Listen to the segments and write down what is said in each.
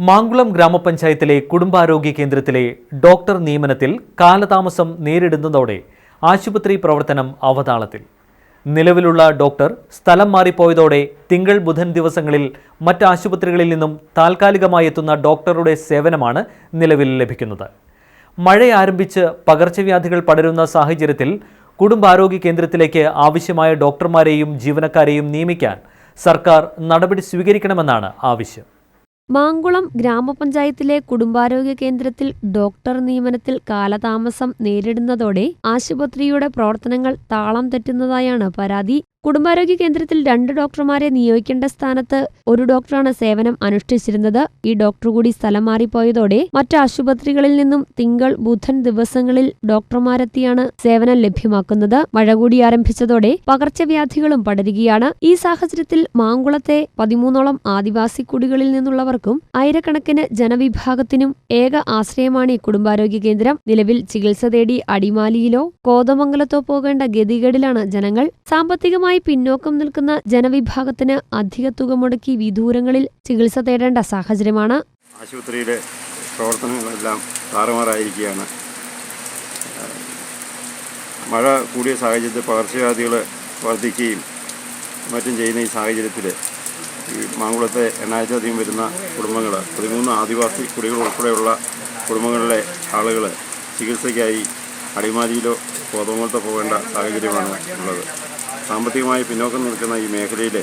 മാങ്കുളം ഗ്രാമപഞ്ചായത്തിലെ കുടുംബാരോഗ്യ കേന്ദ്രത്തിലെ ഡോക്ടർ നിയമനത്തിൽ കാലതാമസം നേരിടുന്നതോടെ ആശുപത്രി പ്രവർത്തനം അവതാളത്തിൽ. നിലവിലുള്ള ഡോക്ടർ സ്ഥലം മാറിപ്പോയതോടെ തിങ്കൾ ബുധൻ ദിവസങ്ങളിൽ മറ്റ് ആശുപത്രികളിൽ നിന്നും താൽക്കാലികമായി എത്തുന്ന ഡോക്ടറുടെ സേവനമാണ് നിലവിൽ ലഭിക്കുന്നത്. മഴ ആരംഭിച്ച് പകർച്ചവ്യാധികൾ പടരുന്ന സാഹചര്യത്തിൽ കുടുംബാരോഗ്യ കേന്ദ്രത്തിലേക്ക് ആവശ്യമായ ഡോക്ടർമാരെയും ജീവനക്കാരെയും നിയമിക്കാൻ സർക്കാർ നടപടി സ്വീകരിക്കണമെന്നാണ് ആവശ്യം. മാങ്കുളം ഗ്രാമപഞ്ചായത്തിലെ കുടുംബാരോഗ്യ കേന്ദ്രത്തിൽ ഡോക്ടർ നിയമനത്തിൽ കാലതാമസം നേരിടുന്നതോടെ ആശുപത്രിയുടെ പ്രവർത്തനങ്ങൾ താളം തെറ്റുന്നതായാണ് പരാതി. കുടുംബാരോഗ്യ കേന്ദ്രത്തിൽ രണ്ട് ഡോക്ടർമാരെ നിയോഗിക്കേണ്ട സ്ഥാനത്ത് ഒരു ഡോക്ടറാണ് സേവനം അനുഷ്ഠിച്ചിരുന്നത്. ഈ ഡോക്ടർ കൂടി സ്ഥലം മാറിപ്പോയതോടെ മറ്റ് ആശുപത്രികളിൽ നിന്നും തിങ്കൾ ബുധൻ ദിവസങ്ങളിൽ ഡോക്ടർമാരെത്തിയാണ് സേവനം ലഭ്യമാക്കുന്നത്. മഴ കൂടി ആരംഭിച്ചതോടെ പകർച്ചവ്യാധികളും പടരുകയാണ്. ഈ സാഹചര്യത്തിൽ മാങ്കുളത്തെ പതിമൂന്നോളം ആദിവാസി കുടികളിൽ നിന്നുള്ളവർക്കും ആയിരക്കണക്കിന് ജനവിഭാഗത്തിനും ഏക ആശ്രയമാണ് ഈ കുടുംബാരോഗ്യ കേന്ദ്രം. നിലവിൽ ചികിത്സ തേടി അടിമാലിയിലോ കോതമംഗലത്തോ പോകേണ്ട ഗതികേടിലാണ് ജനങ്ങൾ. സാമ്പത്തികമായി പിന്നോക്കം നിൽക്കുന്ന ജനവിഭാഗത്തിന് അധിക തുക മുടക്കി വിദൂരങ്ങളിൽ ചികിത്സ തേടേണ്ട സാഹചര്യമാണ്. ആശുപത്രിയിലെ പ്രവർത്തനങ്ങളെല്ലാം താറുമാറായിരിക്കുകയാണ്. മഴ കൂടിയ സാഹചര്യത്തിൽ പകർച്ചവ്യാധികൾ വർദ്ധിക്കുകയും മറ്റും ചെയ്യുന്ന ഈ സാഹചര്യത്തിൽ ഈ മാങ്കുളത്തെ എണ്ണായിരത്തിലധികം വരുന്ന കുടുംബങ്ങൾ പതിമൂന്ന് ആദിവാസി കുടികൾ ഉൾപ്പെടെയുള്ള കുടുംബങ്ങളിലെ ആളുകൾ ചികിത്സയ്ക്കായി അടിമാലിയിലോ കോതമംഗലത്തോ പോകേണ്ട സാഹചര്യമാണ് ഉള്ളത്. സാമ്പത്തികമായി പിന്നോക്കം നിൽക്കുന്ന ഈ മേഖലയിലെ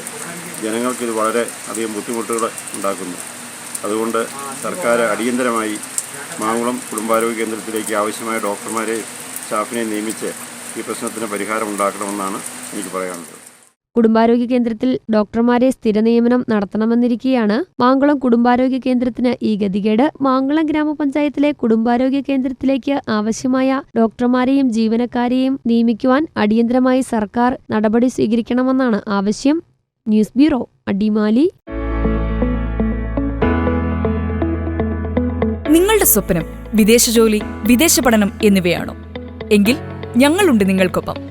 ജനങ്ങൾക്ക് ഇത് വളരെ അധികം ബുദ്ധിമുട്ടുകൾ ഉണ്ടാക്കുന്നു. അതുകൊണ്ട് സർക്കാർ അടിയന്തരമായി മാങ്കുളം കുടുംബാരോഗ്യ കേന്ദ്രത്തിലേക്ക് ആവശ്യമായ ഡോക്ടർമാരെ സ്റ്റാഫിനെ നിയമിച്ച് ഈ പ്രശ്നത്തിന് പരിഹാരം ഉണ്ടാക്കണമെന്നാണ് എനിക്ക് പറയാനുള്ളത്. കുടുംബാരോഗ്യ കേന്ദ്രത്തിൽ ഡോക്ടർമാരെ സ്ഥിര നിയമനം നടത്തണമെന്നിരിക്കെയാണ് മാങ്കുളം കുടുംബാരോഗ്യ കേന്ദ്രത്തിന് ഈ ഗതികേട്. മാങ്കുളം ഗ്രാമപഞ്ചായത്തിലെ കുടുംബാരോഗ്യ കേന്ദ്രത്തിലേക്ക് ആവശ്യമായ ഡോക്ടർമാരെയും ജീവനക്കാരെയും നിയമിക്കുവാൻ അടിയന്തരമായി സർക്കാർ നടപടി സ്വീകരിക്കണമെന്നാണ് ആവശ്യം. News bureau Adimali. നിങ്ങളുടെ സ്വപ്നം വിദേശ ജോലി വിദേശ പഠനം എന്നിവയാണോ? എങ്കിൽ ഞങ്ങളുണ്ട് നിങ്ങൾക്കൊപ്പം.